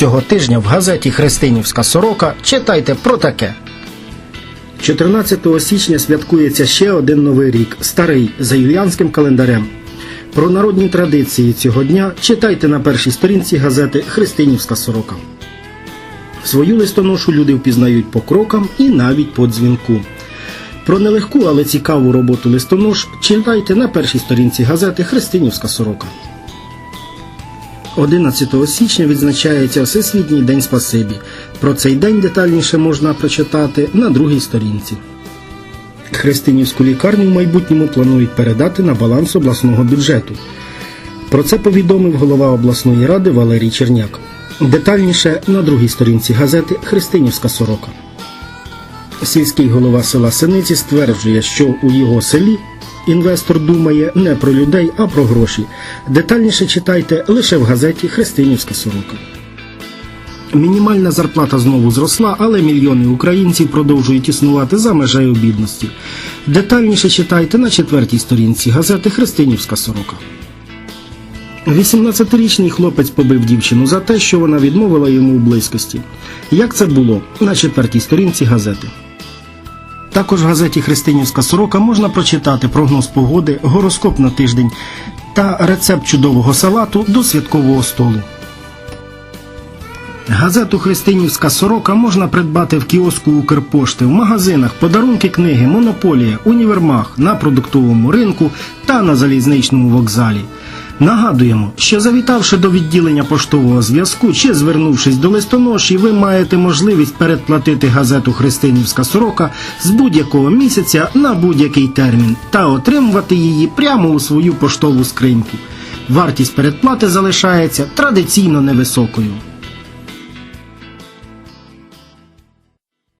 Цього тижня в газеті Христинівська сорока читайте про таке. 14 січня святкується ще один новий рік, старий за юліанським календарем. Про народні традиції цього дня читайте на першій сторінці газети Христинівська сорока. Свою листоношу люди впізнають по крокам і навіть по дзвінку. Про нелегку, але цікаву роботу листонош читайте на першій сторінці газети Христинівська сорока. 11 січня відзначається Всесвітній день Спасибі. Про цей день детальніше можна прочитати на другій сторінці. Христинівську лікарню в майбутньому планують передати на баланс обласного бюджету. Про це повідомив голова обласної ради Валерій Черняк. Детальніше на другій сторінці газети Христинівська сорока. Сільський голова села Синиці стверджує, що у його селі інвестор думає не про людей, а про гроші. Детальніше читайте лише в газеті Христинівська сорока. Мінімальна зарплата знову зросла, але мільйони українців продовжують існувати за межею бідності. Детальніше читайте на четвертій сторінці газети Христинівська сорока. 18-річний хлопець побив дівчину за те, що вона відмовила йому у близькості. Як це було на четвертій сторінці газети? Також в газеті Христинівська сорока можна прочитати прогноз погоди, гороскоп на тиждень та рецепт чудового салату до святкового столу. Газету Христинівська сорока можна придбати в кіоску Укрпошти, в магазинах, подарунки книги, монополія, універмаг, на продуктовому ринку та на залізничному вокзалі. Нагадуємо, що завітавши до відділення поштового зв'язку чи звернувшись до листоноші, ви маєте можливість передплатити газету Христинівська сорока з будь-якого місяця на будь-який термін та отримувати її прямо у свою поштову скриньку. Вартість передплати залишається традиційно невисокою.